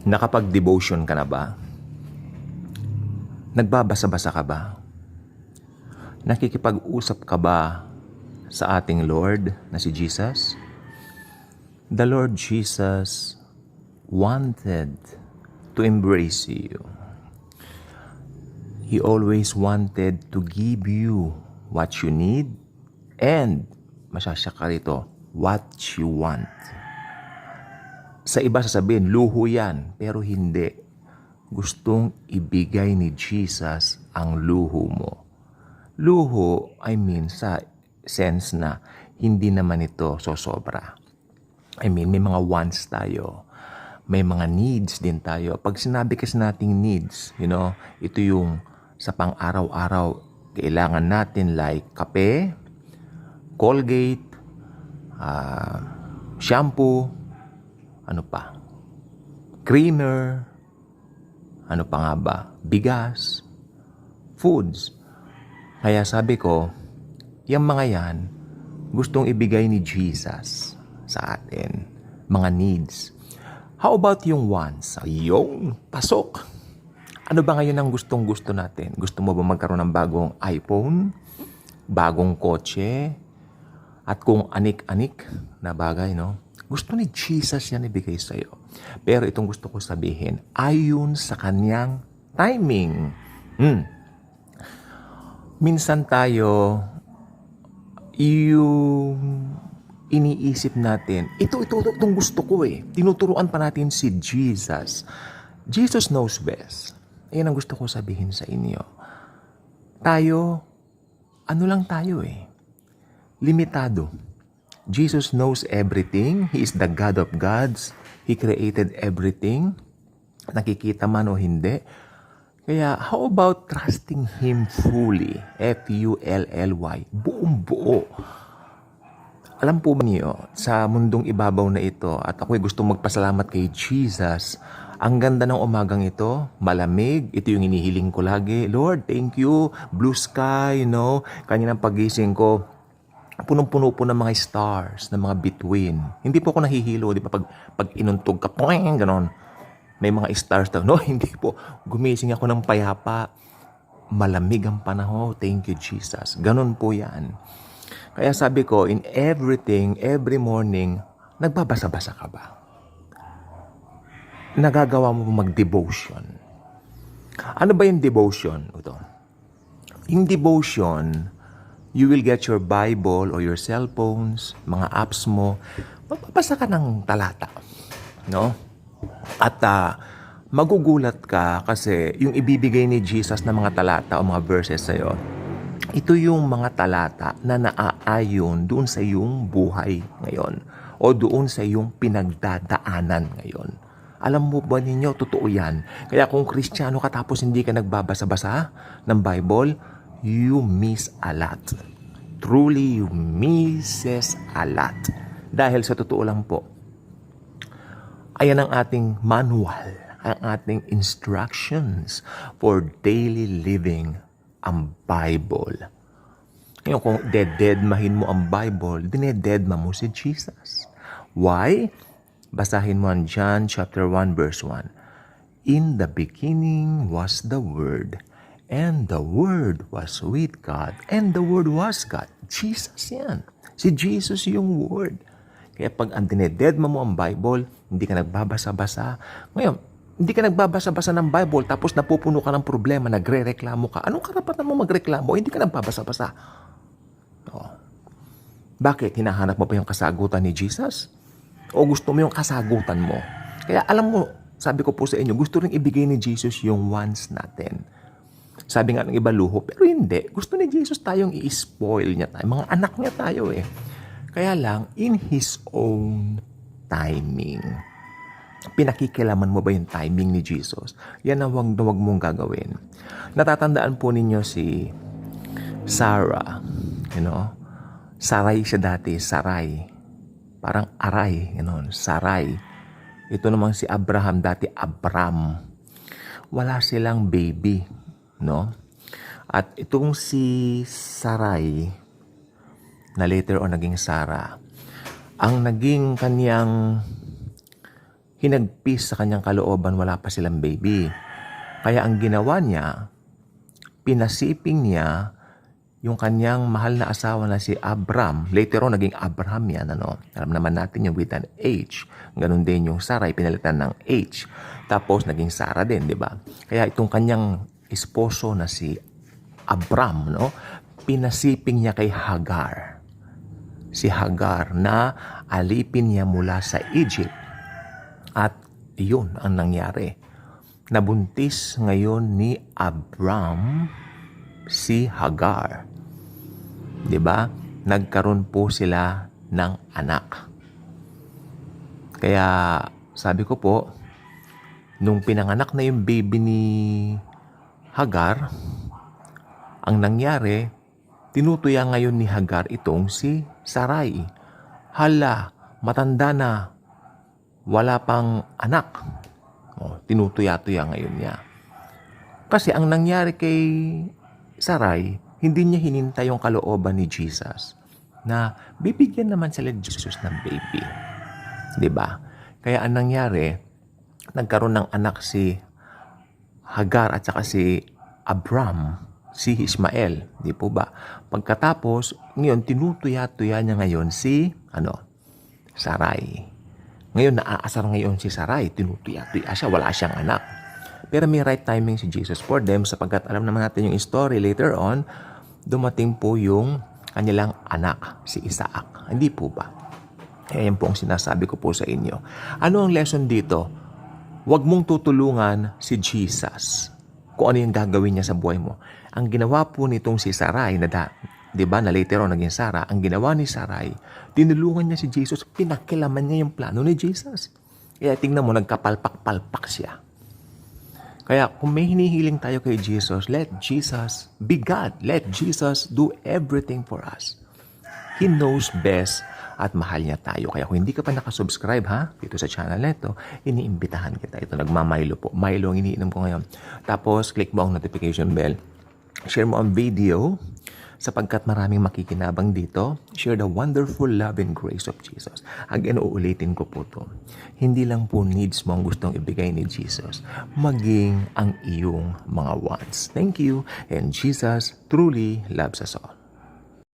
Nakapag-devotion ka na ba? Nagbabasa-basa ka ba? Nakikipag-usap ka ba sa ating Lord na si Jesus? The Lord Jesus wanted to embrace you. He always wanted to give you what you need and, masyasya ka rito, what you want. Sa iba sasabihin, luho yan, pero hindi. Gustong ibigay ni Jesus ang luho mo. Luho, I mean, sa sense na hindi naman ito sosobra. I mean, may mga wants tayo. May mga needs din tayo. Pag sinabi kasi nating needs, you know, ito yung sa pang-araw-araw, kailangan natin like kape, Colgate, ah, shampoo, ano pa? Creamer, ano pa nga ba? Bigas, foods. Kaya sabi ko, yung mga yan, gustong ibigay ni Jesus sa atin. Mga needs. How about yung wants? Yung pasok. Ano ba ngayon ang gustong gusto natin? Gusto mo ba magkaroon ng bagong iPhone? Bagong kotse? At kung anik-anik na bagay, no? Gusto ni Jesus yan ibigay sa'yo. Pero itong gusto ko sabihin, ayon sa kanyang timing. Hmm. Minsan tayo, yung iniisip natin, ito, ito, ito, itong gusto ko eh. Tinuturuan pa natin si Jesus. Jesus knows best. Ayan ang gusto ko sabihin sa inyo. Tayo, ano lang tayo eh. Limitado. Jesus knows everything. He is the God of gods. He created everything. Nakikita man o hindi. Kaya how about trusting Him fully? F-U-L-L-Y. Buong buo. Alam po ba niyo, sa mundong ibabaw na ito, at ako'y gusto magpasalamat kay Jesus, ang ganda ng umagang ito, malamig, ito yung inihiling ko lagi. Lord, thank you, blue sky, you know, kaninang pagising ko, punong-puno po ng mga stars, ng mga bituin. Hindi po ako nahihilo, di ba? Pag, pag inuntog ka, poing, ganon. May mga stars daw. No, hindi po. Gumising ako ng payapa. Malamig ang panahon. Thank you, Jesus. Ganon po yan. Kaya sabi ko, in everything, every morning, nagbabasa-basa ka ba? Nagagawa mo mag-devotion? Ano ba yung devotion? Ito. In devotion, you will get your Bible or your cellphones, mga apps mo, magbabasa ka ng talata. No? At ah, magugulat ka kasi yung ibibigay ni Jesus na mga talata o mga verses sa'yo, ito yung mga talata na naaayon doon sa iyong buhay ngayon o doon sa iyong pinagdadaanan ngayon. Alam mo ba ninyo, totoo yan. Kaya kung kristyano ka tapos hindi ka nagbabasa-basa ng Bible, you miss a lot. Truly, you misses a lot. Dahil sa totoo lang po, ayan ang ating manual, ang ating instructions for daily living ang Bible. Ngayon, kung dead-deadmahin mo ang Bible, dinededma mo si Jesus. Why? Basahin mo ang John chapter 1 verse 1. In the beginning was the Word, and the Word was with God, and the Word was God. Jesus yan. Si Jesus yung Word. Kaya pag ang dinededma mo ang Bible, hindi ka nagbabasa-basa. Ngayon, hindi ka nagbabasa-basa ng Bible tapos napupuno ka ng problema, nagre-reklamo ka. Anong karapatan mo magreklamo? Hindi ka nagbabasa-basa. Oh. Bakit? Hinahanap mo pa yung kasagutan ni Jesus? O gusto mo yung kasagutan mo? Kaya alam mo, sabi ko po sa inyo, gusto rin ibigay ni Jesus yung wants natin. Sabi nga ng iba luho, pero hindi. Gusto ni Jesus tayong i-spoil niya tayo. Mga anak niya tayo eh. Kaya lang, in His own timing. Pinakikilaman mo ba yung timing ni Jesus? Yan ang wag wag mong gagawin. Natatandaan po ninyo si Sarah. You know? Saray siya dati, Saray. Parang aray, gano'n, Saray. Ito namang si Abraham, dati Abram. Wala silang baby, no? At itong si Saray, na later on naging Sarah, ang naging kanyang hinagpis sa kanyang kalooban, wala pa silang baby. Kaya ang ginawa niya, pinasiping niya yung kanyang mahal na asawa na si Abram. Later on, naging Abraham yan. Ano? Alam naman natin yung with an H. Ganun din yung Sarah, pinalitan ng H. Tapos, naging Sarah din, di ba? Kaya itong kanyang esposo na si Abram, no? pinasiping niya kay Hagar. Si Hagar na alipin niya mula sa Egypt. At yun ang nangyari. Nabuntis ngayon ni Abram si Hagar. 'Di ba? Nagkaroon po sila ng anak. Kaya sabi ko po, nung pinanganak na yung baby ni Hagar, ang nangyari, tinutuya ngayon ni Hagar itong si Sarai. Hala, matanda na, wala pang anak. O, tinutuya-tuya ngayon niya. Kasi ang nangyari kay Sarai, hindi niya hinintay yung kalooban ni Jesus na bibigyan naman sila Jesus ng baby. ba? Kaya ang nangyari, nagkaroon ng anak si Hagar at saka si Abram, si Ismael, di po ba? Pagkatapos, ngayon tinutuya-tuya niya ngayon si ano? Sarai. Ngayon naaasar ngayon si Sarai, tinutuya-tuya siya, wala siyang anak. Pero may right timing si Jesus for them sapagkat alam naman natin yung story later on, dumating po yung kanilang anak, si Isaac. Hindi po ba? Ayan po ang sinasabi ko po sa inyo. Ano ang lesson dito? Huwag mong tutulungan si Jesus kung ano yung gagawin niya sa buhay mo. Ang ginawa po nitong si Sarai na da, 'di ba, na later on naging Sarah, ang ginawa ni Sarai, tinulungan niya si Jesus, pinakilaman niya yung plano ni Jesus. Kaya tingnan mo, nagkapalpak-palpak siya. Kaya kung may hinihiling tayo kay Jesus, let Jesus be God. Let Jesus do everything for us. He knows best at mahal niya tayo. Kaya kung hindi ka pa nakasubscribe ha, dito sa channel na ito, iniimbitahan kita. Ito, nagmamilo po. Milo ang iniinom ko ngayon. Tapos, click mo ang notification bell. Share mo ang video sapagkat maraming makikinabang dito. Share the wonderful love and grace of Jesus. Again, uulitin ko po to. Hindi lang po needs mo ang gustong ibigay ni Jesus, maging ang iyong mga wants. Thank you, and Jesus truly loves us all.